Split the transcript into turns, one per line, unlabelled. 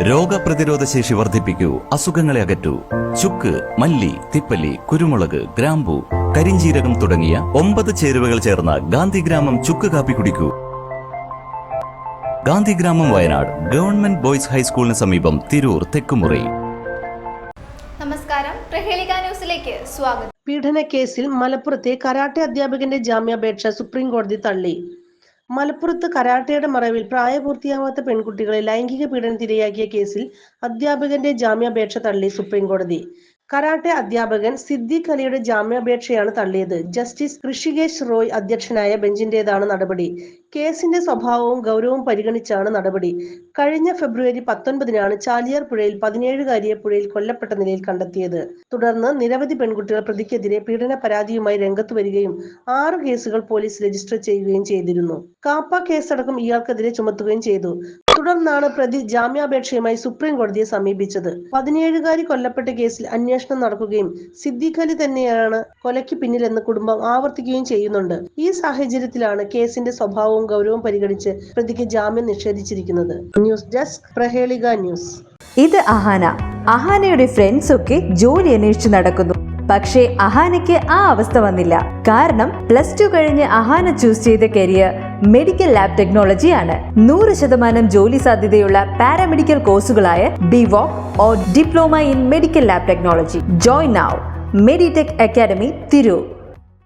രോഗപ്രതിരോധ ശേഷി വർദ്ധിപ്പിക്കൂ അസുഖങ്ങളെ അകറ്റൂ. ചുക്ക് മല്ലി തിപ്പല്ലി കുരുമുളക് ഗ്രാമ്പു കരിഞ്ചീരകം തുടങ്ങിയ ഒമ്പത് ചേരുവകൾ ചേർന്ന ഗാന്ധിഗ്രാമം ചുക്ക് കാപ്പി കുടിക്കൂ. ഗാന്ധിഗ്രാമം വയനാട് ഗവൺമെന്റ് ബോയ്സ് ഹൈസ്കൂളിന് സമീപം തിരൂർ തെക്കുമുറി.
നമസ്കാരം. പ്രഹേളിക ന്യൂസിലേക്ക് സ്വാഗതം.
പീഡനക്കേസിൽ മലപ്പുറത്തെ കരാട്ടെ അധ്യാപകന്റെ ജാമ്യാപേക്ഷ സുപ്രീം കോടതി തള്ളി. മലപ്പുറത്ത് കരാട്ടയുടെ മറവിൽ പ്രായപൂർത്തിയാവാത്ത പെൺകുട്ടികളെ ലൈംഗിക പീഡനത്തിരയാക്കിയ കേസിൽ അധ്യാപകന്റെ ജാമ്യാപേക്ഷ തള്ളി സുപ്രീം കോടതി കരാട്ടെ അധ്യാപകൻ സിദ്ദിഖ് അലിയുടെ ജാമ്യാപേക്ഷയാണ് തള്ളിയത്. ജസ്റ്റിസ് ഋഷികേശ് റോയ് അധ്യക്ഷനായ ബെഞ്ചിന്റേതാണ് നടപടി. കേസിന്റെ സ്വഭാവവും ഗൗരവവും പരിഗണിച്ചാണ് നടപടി. കഴിഞ്ഞ ഫെബ്രുവരി പത്തൊൻപതിനാണ് ചാലിയാർ പുഴയിൽ പതിനേഴുകാരിയെ പുഴയിൽ കൊല്ലപ്പെട്ട നിലയിൽ കണ്ടെത്തിയത്. തുടർന്ന് നിരവധി പെൺകുട്ടികൾ പ്രതിക്കെതിരെ പീഡന പരാതിയുമായി രംഗത്ത് വരികയും ആറ് കേസുകൾ പോലീസ് രജിസ്റ്റർ ചെയ്യുകയും ചെയ്തിരുന്നു. കാപ്പ കേസടക്കം ഇയാൾക്കെതിരെ ചുമത്തുകയും ചെയ്തു. തുടർന്നാണ് പ്രതി ജാമ്യാപേക്ഷയുമായി സുപ്രീം കോടതിയെ സമീപിച്ചത്. പതിനേഴുകാരി കൊല്ലപ്പെട്ട കേസിൽ അന്വേഷണം നടക്കുകയും സിദ്ദീഖ് അലി തന്നെയാണ് കൊലയ്ക്ക് പിന്നിലെന്ന് കുടുംബം ആവർത്തിക്കുകയും ചെയ്യുന്നുണ്ട്. ഈ സാഹചര്യത്തിലാണ് കേസിന്റെ സ്വഭാവവും ഗൗരവവും പരിഗണിച്ച് പ്രതിക്ക് ജാമ്യം നിഷേധിച്ചിരിക്കുന്നത്. News desk Prahelika news.
ഇത് അഹാന. അഹാനയുടെ ഫ്രണ്ട്സ് ഒക്കെ ജോലി അന്വേഷിച്ച് നടക്കുന്നു. പക്ഷേ അഹാനയ്ക്ക് ആ അവസ്ഥ വന്നില്ല. കാരണം പ്ലസ് ടു കഴിഞ്ഞ് അഹാന ചൂസ് ചെയ്ത കരിയർ മെഡിക്കൽ ലാബ് ടെക്നോളജിയാണ്. നൂറ് ശതമാനം ജോലി സാധ്യതയുള്ള paramedical കോഴ്സുകളായ BVoc or diploma in medical lab technology. Join now Meditech academy Tirur